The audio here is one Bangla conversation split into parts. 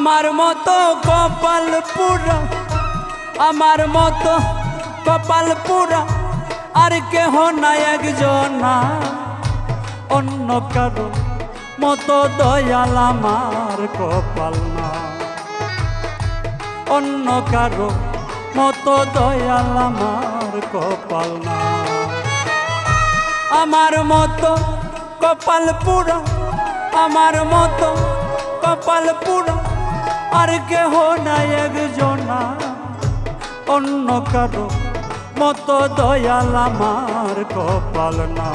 আমার মতো কপাল পুরা আমার মতো কপাল পুরা আর কেহ না একজন অন্য কারও মতো দয়াল আমার কপাল না। অন্য কারও মতো দয়াল আমার কপাল না। আমার মতো কপাল পুরা আমার মতো কপাল পুরা আর কেহ নাই একজনা। অন্য কারও মতো দয়াল আমার কপাল না।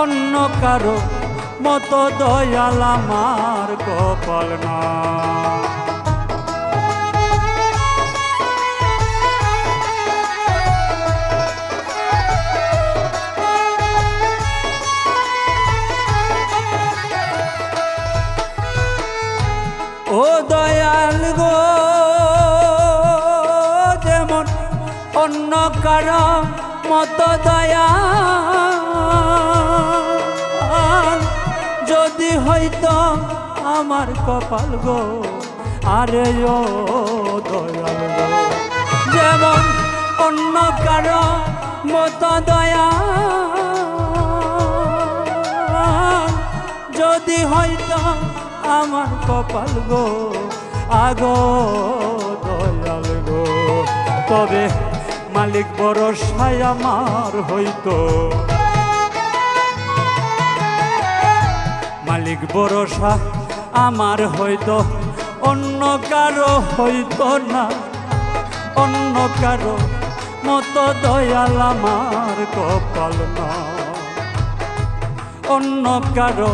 অন্য কারও মতো দয়াল আমার কপাল না। অন্য কারও মতো দয়া। যদি হইতো আমার কপাল গো, আরে ও যেমন অন্য কারও মতো দয়া। যদি হইতো আমার কপাল গো, আগো দয়াল গো। তবে মালিক বড় সাই আমার হইতো। মালিক ভরসা আমার হইতো, অন্য কারও হইতো না। অন্য কারও মতো দয়াল আমার কপাল না। অন্য কারও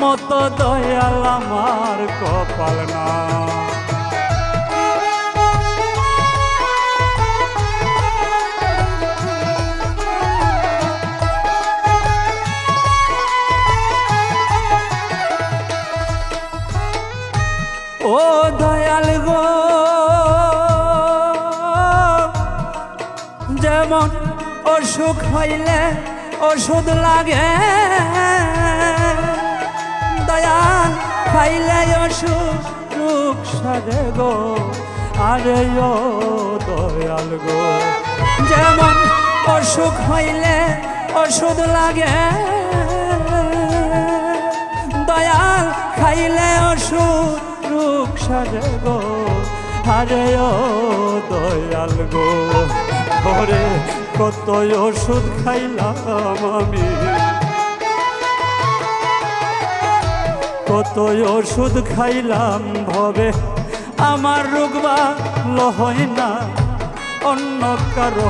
মতো দয়াল আমার কপাল না। ও দয়াল গো, যেমন অসুখ হইলে ওষুধ লাগে, দয়াল খাইলে অসুখ সারে গো, আরে ও দয়াল গো, যেমন অসুখ হইলে ওষুধ লাগে, দয়াল খাইলে ওষুধ সারে গো, আরে ও দয়াল গো। ওরে কত ওষুধ খাইলাম আমি। কত ওষুধ খাইলাম ভবে, আমার রোগবা লহই না। অন্য কারও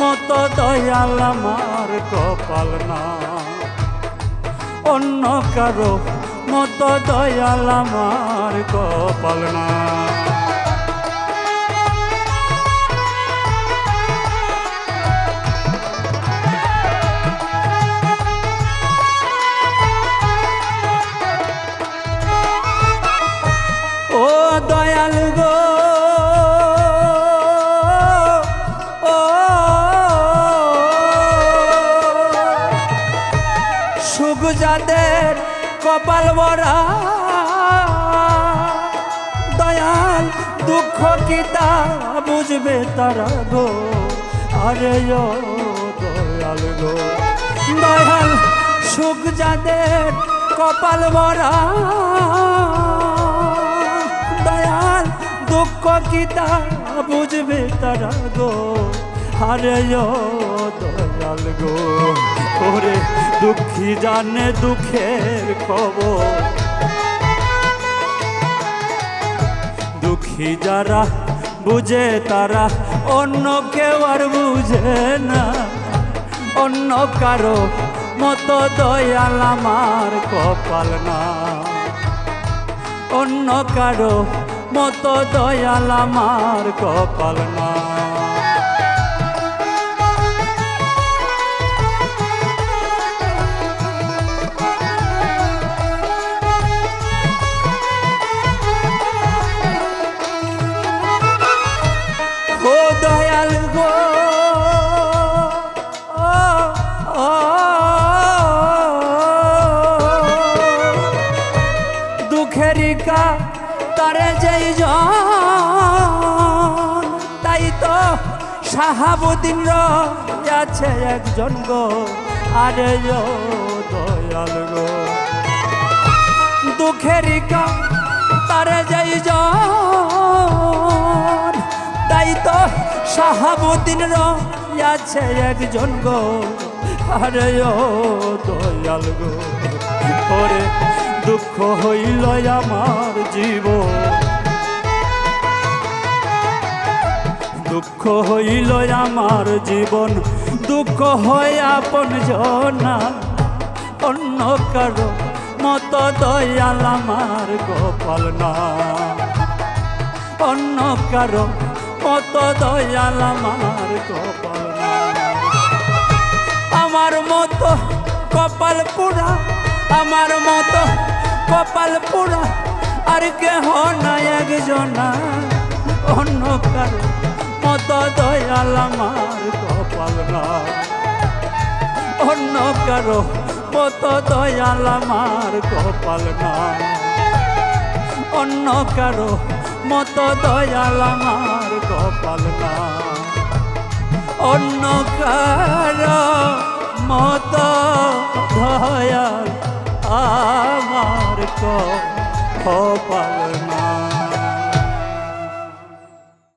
মতো দয়াল আমার কপাল না। অন্য কারও মতো দয়াল আমার কপাল না। ও দয়াল গো কপাল ভরা দয়াল দুঃখ কি বুঝবে তারা গো? আরে দয়াল গো। দয়াল সুখ যাদের কপাল ভরা। দয়াল দুঃখ কি বুঝবে তারা গো? আরে দয়াল গো। দুঃখী জানে দুঃখের খবর। দুঃখী যারা বুঝে তারা অন্য কেউ আর বুঝে না। অন্য কারও মতো দয়াল আমার কপাল না। অন্য কারও মতো দয়াল আমার কপাল না। শাহাবুদ্দিন আছে একজন গো, আরে দয়াল গো। দুঃখের কা তারে যাই তাই তো শাহাবুদ্দিন আছে একজন গো, আরে দয়াল গো। দুঃখ হইল আমার জীবন। দুঃখ হইল আমার জীবন, দুঃখ হয় আপন জনা। অন্য কারও মত দয়াল আমার গোপাল না। অন্য কারও মত দয়াল আমার গোপাল না। আমার মতো কপাল পুরা আমার মতো কপাল পুরা আর কেহ নাই একজনা। অন্য কারও মতো দয়াল আমার কপাল না। অন্য কারও মতো দয়াল আমার কপাল না। অন্য কারও মতো দয়াল আমার কপাল না। অন্য কারও মতো দয়াল আমার কপাল না।